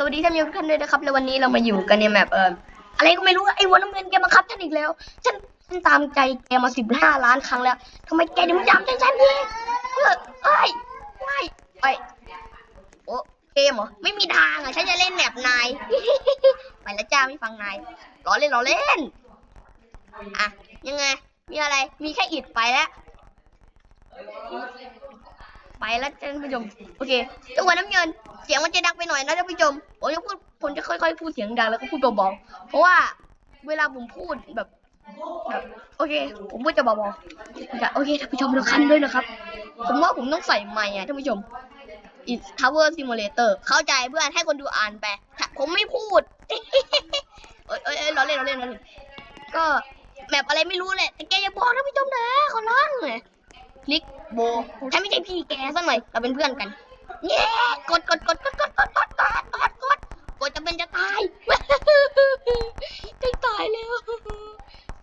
สวัสดีท่านผู้ชมทุกท่านด้วยนะครับแล้ววันนี้เรามาอยู่กันในแมปเอ่ออะไรก็ไม่รู้ไอ้วันน้ำเงินแกมาคับท่านอีกแล้ว ฉันฉันตามใจแกมาสิบห้าล้านครั้งแล้วทำไมแกถึงไม่ยอมใจฉันพี่เออเอ้ยไม่ไอ้โอ้เกมเหรอไม่มีทางอะฉันจะเล่นแมปนายไปแล้วจ้าไม่ฟังนายล้อเล่นล้อเล่นอะยังไงมีอะไรมีแค่อิดไปแล้ว ไปแล้วท่านผู้ชมโอเคจังหวะน้ำเงินเสียงมันจะดังไปหน่อยนะท่านผู้ชมผมจะพูดผมจะค่อยๆพูดเสียงดังแล้วก็พูดเบาๆเพราะว่าเวลาผมพูดแบบแบบโอเค ผมพูดจะเบาๆจะโอเคท่านผู้ชมทุกท่านด้วยนะครับ ผมว่าผมต้องใส่ไมค์อะท่านผู้ชม It's Tower Simulator เข้าใจเพื่อนให้คนดูอ่านไปผมไม่พูดเอ้ยเอ้ยเอ้ยเล่นเราเล่นเราเล่นก็แบบอะไรไม่รู้แหละแต่แกอย่าบอกท่านผู้ชมนะขอร้องเลย ลิกโบฉันไม่ใช่พี่แกสักหน่อย เราเป็นเพื่อนกันเย้กดกดกดกดกดกดกดกดกดกดกดจะเป็นจะตายใกล้ตายแล้ว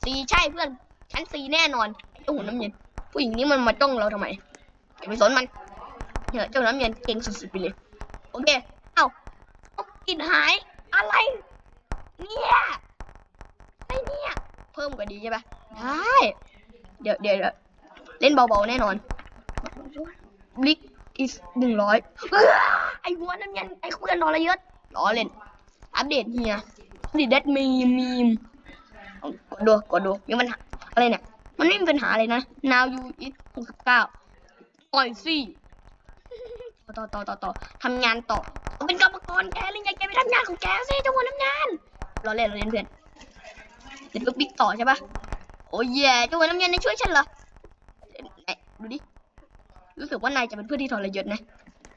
สีใช่เพื่อนฉันสีแน่นอนไอ้เจ้าหัวน้ำเย็นผู้หญิงนี้มันมาจ้องเราทำไมอย่าไปสนมันเนี่ยเจ้าน้ำเย็นเก่งสุดๆไปเลยโอเคเอ้าเอากลินหายอะไรเนี่ยไอ้เนี่ยเพิ่มกว่าดีใช่ปะได้ เดี๋ยวเดี๋ยวเดี๋ยวเล่นเบาๆแน่นอนบลิกอีสหนึ่งร้อยไอ้หัวน้ำยันไอ้เพื่อนนอนละเยอะล้อเล่น อัปเดตเฮียอัปเดตเดมีมีมเอากดดูกดดูมีปัญหาอะไรเนี่ย มันไม่มีปัญหาอะไรนะ now you is หกสิบเก้าปล่อยสิต่อต่อต่อต่อทำงานต่อเป็นกรรมกรแกเลยไงแกไปทำงานของแกสิจ้าหัวน้ำงานล้อเล่นล้อเล่นเพื่อนเดี๋ยวบิ๊กต่อใช่ปะโอ้ยแย่เจ้าหวน้ำงินนี่ช่วยฉันเหรอ ดูดิ รู้สึกว่านายจะเป็นเพื่อนที่ทรยศนะ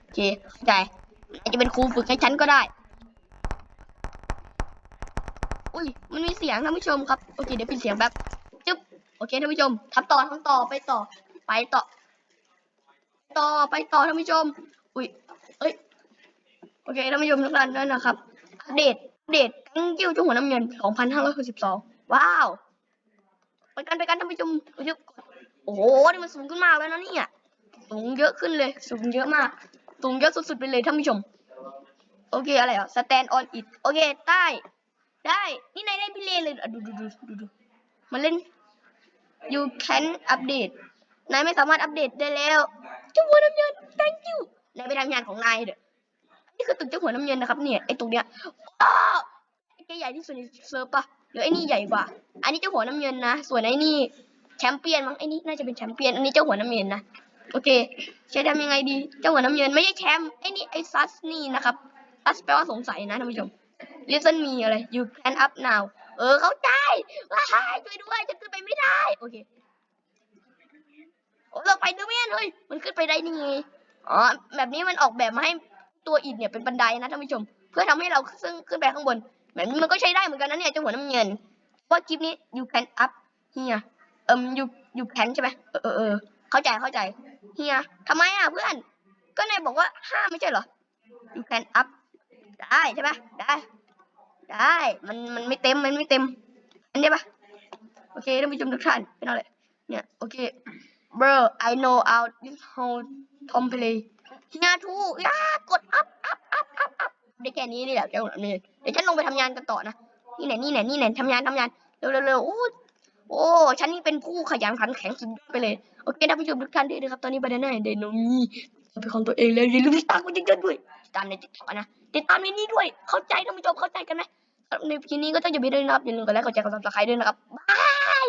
โอเคเข้าใจนายจะเป็นครูฝึกให้ฉันก็ได้ อุ้ย มันมีเสียงท่านผู้ชมครับ โอเค เดี๋ยวปิดเสียงแป๊บ จึ๊บ โอเคท่านผู้ชมทำต่อทำต่อ ไปต่อ ไปต่อ ต่อ ไปต่อท่านผู้ชม อุ้ย เอ้ย โอเคท่านผู้ชมทุกท่านด้วยนะครับ อัปเดต อัปเดตตั้งกิ้วจังหัวน้ำเงิน 2562 ว้าว ไปกันไปกันท่านผู้ชมไปชมกด โอ้โหนี่มันสูงขึ้นมากแล้วนะเนี่ยสูงเยอะขึ้นเลย สูงเยอะมาก สูงเยอะสุดๆไปเลยท่านผู้ชม โอเคอะไรอะ stand on it โอเคได้ได้ นี่นายได้พิเรนเลยดูดูดูดูดูมาเล่น you can update นายไม่สามารถอัปเดตได้แล้วเจ้าหัวน้ำเงิน thank you นายไปทำงานของนายเถอะนี่คือตึกเจ้าหัวน้ำเงินนะครับเนี่ยไอ้ตรงเนี้ยไอ้แกใหญ่ที่สุดในเซิร์ฟปะหรือไอ้นี่ใหญ่กว่า อันนี้เจ้าหัวน้ำเงินนะ ส่วนไอ้นี่ แชมเปี้ยนมั้งไอ้นี่น่าจะเป็นแชมเปี้ยนอันนี้เจ้าหัวน้ำเงินนะโอเคใช้ทำยังไงดี เจ้าหัวน้ำเงินไม่ใช่แชมป์ไอ้นี่ไอ้ซัสนี่นะครับซัสแปลว่าสงสัยนะท่านผู้ชม listen me อะไร you can up now เออเข้าใจว้ายช่วยด้วยฉันขึ้นไปไม่ได้โอเคโอ้เราไปเดอร์แมนเฮ้ยมันขึ้นไปได้นี่ไงอ๋อแบบนี้มันออกแบบมาให้ตัวอิฐเนี่ยเป็นบันไดนะท่านผู้ชม เพื่อทำให้เราซึ่งขึ้นไปข้างบนแบบนี้มันก็ใช้ได้เหมือนกันนะเนี่ยเจ้าหัวน้ำเงินว่าคลิปนี้ you can up เฮียเอิม you you can ใช่ไหมเออเออเออเข้าใจเข้าใจเฮียทำไมอะเพื่อน ก็นายบอกว่าห้าไม่ใช่เหรอ you can up ได้ใช่ปะได้ ได้ มันมันไม่เต็มมันไม่เต็ม อันนี้ปะโอเคท่านผู้ชมทุกท่านเป็นอะไรเนี่ยโอเค bro I know out this whole Tom play เฮียทูยากด up up up up up ได้แค่นี้นี่แหละเจ้าหนี้เดี๋ยวฉันลงไปทำงานกันต่อนะนี่ไหนนี่ไหนนี่ไหนทำงานทำงานเร็วเร็วเร็วโอ้ โอ้ฉันนี่เป็นผู้ขยันขันแข็งสุดยอดไปเลย โอเคท่านผู้ชมทุกท่านด้วยนะครับ ตอนนี้บานาน่าเดนโนมีเป็นของตัวเองแล้วอย่าลืมติดตามกันเยอะๆด้วยติดตามในติ๊กต็อกนะติดตามในนี้ด้วย เข้าใจท่านผู้ชมเข้าใจกันไหมในคลิปนี้ก็ต้องอย่าไปด้วยนะครับอย่าลืมกดไลค์กดแชร์กดซับสไครต์ด้วยนะครับบาย